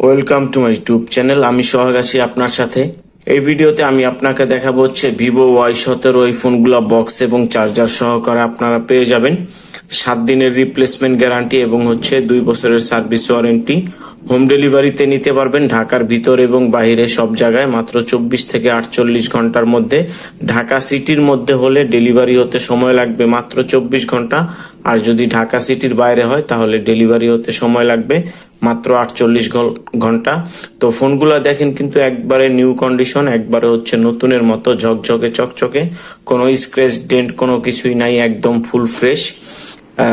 Welcome to my YouTube channel আমি সোহাগ আছি আপনার সাথে। এই ভিডিওতে আমি আপনাকে দেখাবো হচ্ছে ভিভো ওয়াই সতেরো এই ফোনগুলো বক্স এবং চার্জার সহকারে আপনারা পেয়ে যাবেন। সাত দিনের রিপ্লেসমেন্ট গ্যারান্টি এবং হচ্ছে দুই বছরের সার্ভিস ওয়ারেন্টি হোম ডেলিভারিতে নিতে পারবেন ঢাকার ভিতর এবং বাইরে সব জায়গায় মাত্র চব্বিশ থেকে আটচল্লিশ ঘণ্টার মধ্যে। ঢাকা সিটির মধ্যে হলে ডেলিভারি হতে সময় লাগবে মাত্র চব্বিশ ঘণ্টা। আর যদি ঢাকা সিটির বাইরে হয় তাহলে ডেলিভারি হতে সময় লাগবে মাত্র আটচল্লিশ ঘণ্টা। তো ফোনগুলো দেখেন কিন্তু একবারে নিউ কন্ডিশন একবারে হচ্ছে নতুনের মতো ঝকঝকে, চকচকে। কোনো স্ক্র্যাচ ডেন্ট কোনো কিছুই নাই, একদম ফুল ফ্রেশ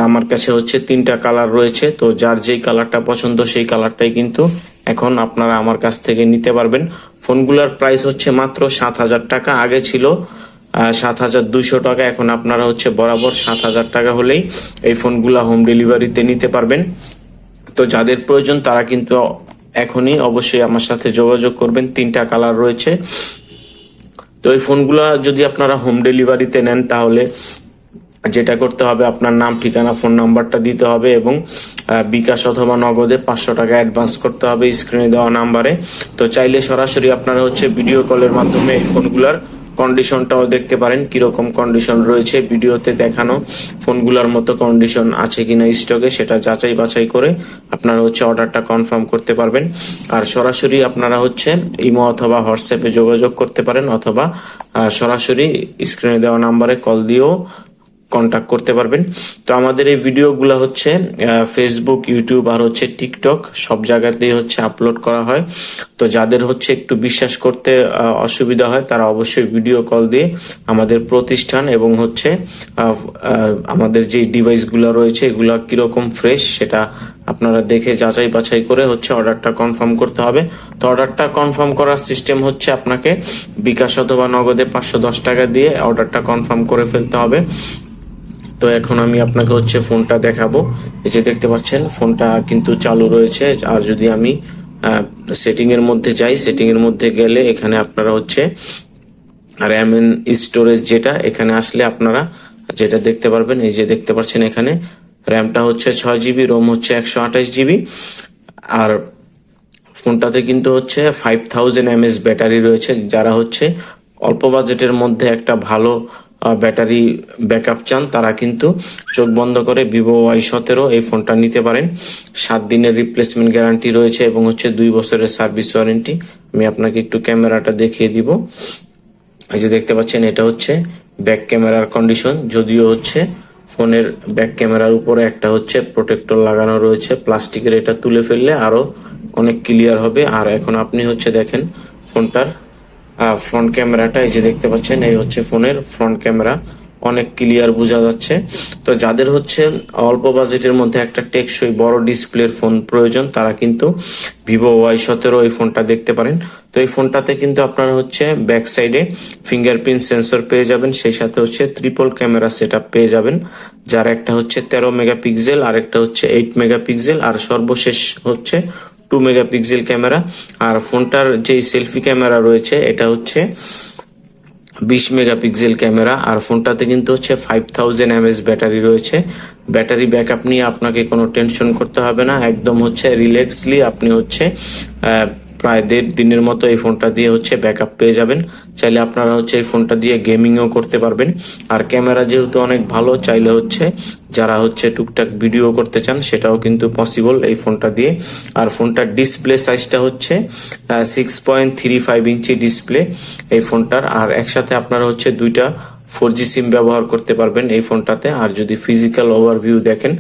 আমার কাছে হচ্ছে তিনটা কালার রয়েছে। তো যার যেই কালারটা পছন্দ, সেই কালারটাই কিন্তু এখন আপনারা আমার কাছ থেকে নিতে পারবেন। ফোনগুলোর প্রাইস হচ্ছে মাত্র সাত হাজার টাকা। আগে ছিল সাত হাজার দুইশো টাকা। এখন আপনারা হচ্ছে বরাবর সাত হাজার টাকা হলেই এই ফোনগুলা হোম ডেলিভারিতে নিতে পারবেন। তো যাদের প্রয়োজন, তারা কিন্তু এখনই অবশ্যই আমার সাথে যোগাযোগ করবেন। তিনটা কালার রয়েছে। তো এই ফোনগুলা যদি আপনারা হোম ডেলিভারিতে নেন, তাহলে যেটা করতে হবে, আপনার নাম, ঠিকানা, ফোন নাম্বারটা দিতে হবে এবং বিকাশ অথবা নগদে পাঁচশো টাকা অ্যাডভান্স করতে হবে স্ক্রিনে দেওয়া নাম্বারে। তো চাইলে সরাসরি আপনারা হচ্ছে ভিডিও কলের মাধ্যমে এই ফোনগুলার কন্ডিশনটাও দেখতে পারেন, কীরকম কন্ডিশন রয়েছে ভিডিওতে দেখানো, ফোনগুলোর মতো কন্ডিশন আছে কিনা স্টকে সেটা যাচাই বাছাই করে আপনারা হচ্ছে অর্ডারটা কনফার্ম করতে পারবেন। আর সরাসরি আপনারা হচ্ছে ইমো অথবা হোয়াটসঅ্যাপে যোগাযোগ করতে পারেন, অথবা সরাসরি স্ক্রিনে দেওয়া নাম্বারে কল দিয়েও কন্টাক্ট করতে পারবেন। তো আমাদের এই ভিডিওগুলো হচ্ছে ফেসবুক ইউটিউব আর হচ্ছে টিকটক সব জায়গাতেই হচ্ছে আপলোড করা হয়। তো যাদের হচ্ছে একটু বিশ্বাস করতে অসুবিধা হয়, তারা অবশ্যই ভিডিও কল দিয়ে আমাদের প্রতিষ্ঠান এবং হচ্ছে আমাদের যে ডিভাইসগুলো রয়েছে, এগুলো কীরকম ফ্রেশ সেটা আপনারা দেখে যাচাই বাছাই করে হচ্ছে অর্ডারটা কনফার্ম করতে হবে। তো অর্ডারটা কনফার্ম করার সিস্টেম হচ্ছে আপনাকে বিকাশ অথবা নগদে পাঁচশো দশ টাকা দিয়ে অর্ডারটা কনফার্ম করে ফেলতে হবে। তো এখন আমি আপনাকে হচ্ছে ফোনটা দেখাবো। এই যে দেখতে পাচ্ছেন, ফোনটা কিন্তু চালু রয়েছে। আর যদি আমি সেটিং এর মধ্যে যাই সেটিং এর মধ্যে গেলে এখানে আপনারা হচ্ছে র্যাম এন্ড স্টোরেজ যেটা, এখানে আসলে আপনারা যেটা দেখতে পারবেন, এই যে দেখতে পাচ্ছেন এখানে র্যামটা হচ্ছে ছয় জিবি রোম হচ্ছে একশো আঠাশ জিবি আর ফোনটাতে কিন্তু হচ্ছে ফাইভ থাউজেন্ড এমএস ব্যাটারি রয়েছে, যারা হচ্ছে অল্প বাজেটের মধ্যে একটা ভালো ব্যাটারি ব্যাকআপ চান, তারা কিন্তু চোখ বন্ধ করে ভিভো ওয়াই সতেরো এই ফোনটা নিতে পারেন। সাত দিনের রিপ্লেসমেন্ট গ্যারান্টি রয়েছে এবং হচ্ছে দুই বছরের সার্ভিস ওয়ারেন্টি আমি আপনাকে একটু ক্যামেরাটা দেখিয়ে দিব। এই যে দেখতে পাচ্ছেন, এটা হচ্ছে ব্যাক ক্যামেরার কন্ডিশন যদিও হচ্ছে ফোনের ব্যাক ক্যামেরার উপরে একটা হচ্ছে প্রোটেক্টর লাগানো রয়েছে। প্লাস্টিকের এটা তুলে ফেললে আরও অনেক ক্লিয়ার হবে। আর এখন আপনি হচ্ছে দেখেন, ফোনটার ফ্রন্ট ক্যামেরাটা এই যে দেখতে পাচ্ছেন, এই হচ্ছে ফোনের ফ্রন্ট ক্যামেরা অনেক ক্লিয়ার বোঝা যাচ্ছে। তো যাদের হচ্ছে অল্প বাজেটের মধ্যে একটা টেকসই বড় ডিসপ্লের ফোন প্রয়োজন, তারা কিন্তু ভিভো ওয়াই সতেরো এই ফোনটা দেখতে পারেন। তো এই ফোনটাতে কিন্তু আপনারা হচ্ছে ব্যাক সাইডে ফিঙ্গারপ্রিন্ট সেন্সর পেয়ে যাবেন, সেই সাথে হচ্ছে ত্রিপল ক্যামেরা সেট পেয়ে যাবেন, যার একটা হচ্ছে তেরো মেগাপিক্সেল আর একটা হচ্ছে এইট মেগাপিক্সেল আর সর্বশেষ হচ্ছে টু মেগাপিক্সেল ক্যামেরা আর ফোনটার যে সেলফি ক্যামেরা রয়েছে, এটা হচ্ছে বিশ মেগাপিক্সেল ক্যামেরা আর ফোনটাতে কিন্তু হচ্ছে ফাইভ থাউজেন্ড এমএস ব্যাটারি রয়েছে। ব্যাটারি ব্যাকআপ নিয়ে আপনাকে কোনো টেনশন করতে হবে না। একদম হচ্ছে রিল্যাক্সলি আপনি হচ্ছে প্রায় দেড় দিনের মতো এই ফোনটা দিয়ে হচ্ছে ব্যাকআপ পেয়ে যাবেন। চাইলে আপনারা হচ্ছে এই ফোনটা দিয়ে গেমিংও করতে পারবেন। আর ক্যামেরা যেহেতু অনেক ভালো, চাইলে হচ্ছে যারা হচ্ছে টুকটাক ভিডিও করতে চান, সেটাও কিন্তু পসিবল এই ফোনটা দিয়ে। আর ফোনটার ডিসপ্লে সাইজটা হচ্ছে six point three five inch display এই ফোনটার। আর একসাথে আপনারা হচ্ছে দুইটা ফোর জি সিম ব্যবহার করতে পারবেন এই ফোনটাতে। আর যদি ফিজিক্যাল ওভারভিউ দেখেন,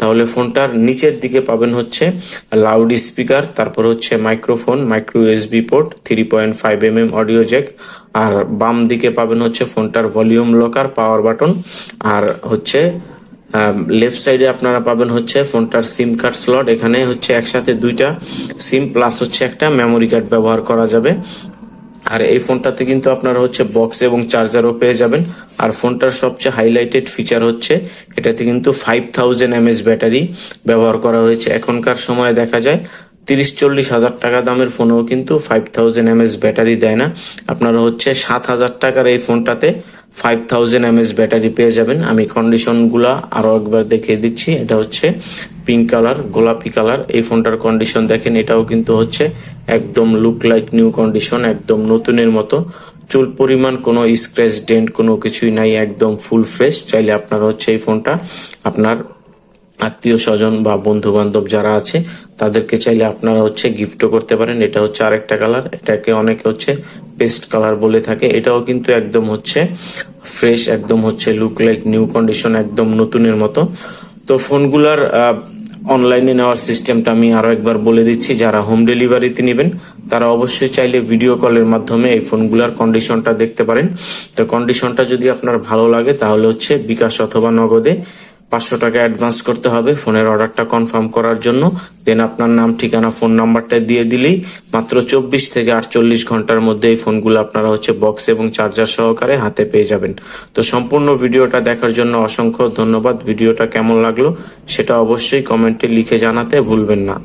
তাহলে ফোনটার নিচের দিকে পাবেন হচ্ছে লাউড স্পিকার তারপর হচ্ছে microphone micro USB port three point five M M audio jack আর বাম দিকে পাবেন হচ্ছে ফোনটার ভলিউম লকার পাওয়ার বাটন আর হচ্ছে লেফট সাইডে আপনারা পাবেন হচ্ছে ফোনটার সিম কার্ড স্লট এখানে হচ্ছে একসাথে দুইটা সিম প্লাস হচ্ছে একটা মেমোরি কার্ড ব্যবহার করা যাবে। আর এই ফোনটাতে কিন্তু আপনারা হচ্ছে বক্স এবং চার্জারও পেয়ে যাবেন। আর ফোনটার সবচেয়ে হাইলাইটেড ফিচার হচ্ছে, এটাতে কিন্তু ফাইভ থাউজেন্ড এমএস ব্যাটারি ব্যবহার করা হয়েছে। এখনকার সময়ে দেখা যায় তিরিশ চল্লিশ হাজার টাকা দামের ফোনেও কিন্তু ফাইভ থাউজেন্ড এমএস ব্যাটারি দেয় না। আপনারা হচ্ছে সাত হাজার টাকার এই ফোনটাতে ফাইভ থাউজেন্ড এমএস ব্যাটারি পেয়ে যাবেন। আমি কন্ডিশনগুলা আরও একবার দেখিয়ে দিচ্ছি। এটা হচ্ছে পিঙ্ক কালার গোলাপি কালার এই ফোনটার কন্ডিশন দেখেন, এটাও কিন্তু হচ্ছে একদম লুক লাইক নিউ কন্ডিশন একদম নতুনের মতো। চুল পরিমাণ কোনো স্ক্র্যাচ ডেন্ট কোনো কিছুই নাই, একদম ফুল ফ্রেশ চাইলে আপনারা হচ্ছে এই ফোনটা আপনার আত্মীয় স্বজন বা বন্ধু বান্ধব যারা আছে তাদেরকে চাইলে আপনারা হচ্ছে গিফটও করতে পারেন। এটা হচ্ছে আরেকটা কালার এটাকে অনেকে হচ্ছে পেস্ট কালার বলে থাকে। এটাও কিন্তু একদম হচ্ছে ফ্রেশ একদম হচ্ছে লুক লাইক নিউ কন্ডিশন একদম নতুনের মতো। তো ফোনগুলার অনলাইনে নেওয়ার সিস্টেমটা আমি আরও একবার বলে দিচ্ছি। যারা হোম ডেলিভারিতে নেবেন, তারা অবশ্যই চাইলে ভিডিও কলের মাধ্যমে এই ফোনগুলার কন্ডিশনটা দেখতে পারেন। তো কন্ডিশনটা যদি আপনার ভালো লাগে, তাহলে হচ্ছে বিকাশ অথবা নগদে পাঁচশো টাকা অ্যাডভান্স করতে হবে। ফোনের অর্ডারটা কনফার্ম করার জন্য। দেন আপনার নাম, ঠিকানা ফোন নাম্বারটা দিয়ে দিলেই মাত্র চব্বিশ থেকে আটচল্লিশ ঘণ্টার মধ্যে এই ফোনগুলো আপনারা হচ্ছে বক্স এবং চার্জার সহকারে হাতে পেয়ে যাবেন। তো সম্পূর্ণ ভিডিওটা দেখার জন্য অসংখ্য ধন্যবাদ। ভিডিওটা কেমন লাগল সেটা অবশ্যই কমেন্টে লিখে জানাতে ভুলবেন না।